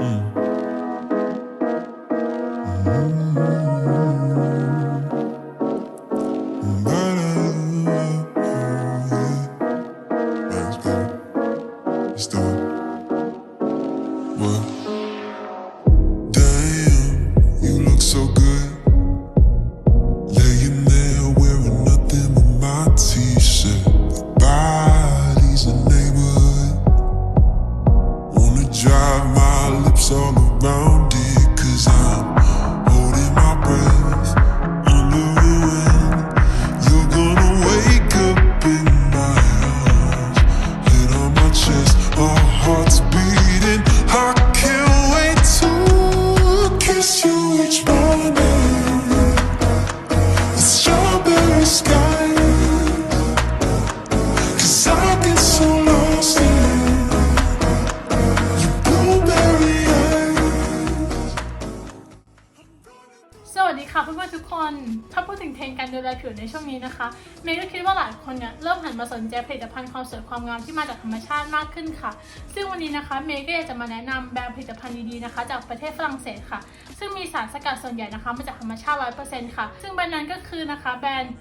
嗯。Beating. I can't wait to kiss you each morning. ค่ะเพื่อนๆทุกคน ถ้าพูดถึงเทรนด์การดูแลผิวในช่วงนี้นะคะเมย์ก็คิดว่าหลายคนเนี่ยเริ่มหันมาสนใจผลิตภัณฑ์ความสวยความงามที่มาจากธรรมชาติมากขึ้นค่ะ ซึ่งวันนี้นะคะเมย์ก็อยากจะมาแนะนำแบรนด์ผลิตภัณฑ์ดีๆนะคะ จากประเทศฝรั่งเศสค่ะ ซึ่งมีสารสกัดส่วนใหญ่นะคะมาจากธรรมชาติ 100%ค่ะ ซึ่งแบรนด์นั้นก็คือนะคะแบรนด์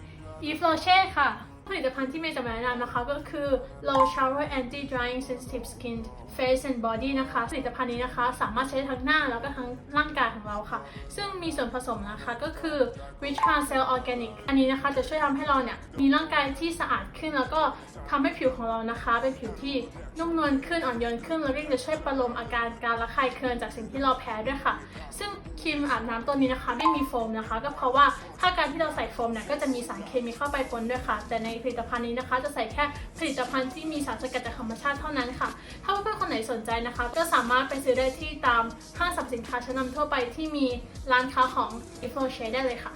อีฟโรเช่ค่ะ ผลิตภัณฑ์ที่เมย์จะมาแนะนำนะคะก็คือ Low Shower Anti Drying Sensitive Skin Face and Body นะคะ ผลิตภัณฑ์นี้นะคะ สามารถใช้ทั้งหน้าแล้วก็ทั้งร่างกายของเราค่ะ ซึ่งมีส่วนผสมนะคะก็คือ Rich h a r Cell Organic อันนี้นะคะจะช่วยทำให้เราเนี่ย มีร่างกายที่สะอาดขึ้นแล้วก็ทำให้ผิวของเรานะคะ เป็นผิวที่นุ่มนวลขึ้นอ่อนโยนขึ้นแล้วก็จะช่วยประโลมอาการการระคายเคืองจากสิ่งที่เราแพ้ด้วยค่ะ ซึ่งครีมอาบน้ำตัวนี้นะคะ ไม่มีโฟมนะคะ ก็เพราะว่าถ้าการที่เราใส่โฟมเนี่ยก็จะมีสารเคมีเข้าไปปนด้วยค่ะ แต่ในผลิตภัณฑ์นี้นะคะ จะใส่แค่ผลิตภัณฑ์ที่มีสารสกัดจากธรรมชาติเท่านั้นค่ะ ถ้าเพื่อนๆคนไหนสนใจนะคะ ก็สามารถไปซื้อได้ที่ตามห้างสรรพสินค้าชั้นนำทั่วไปที่มีร้านค้าของ e f l o s h e ได้เลยค่ะ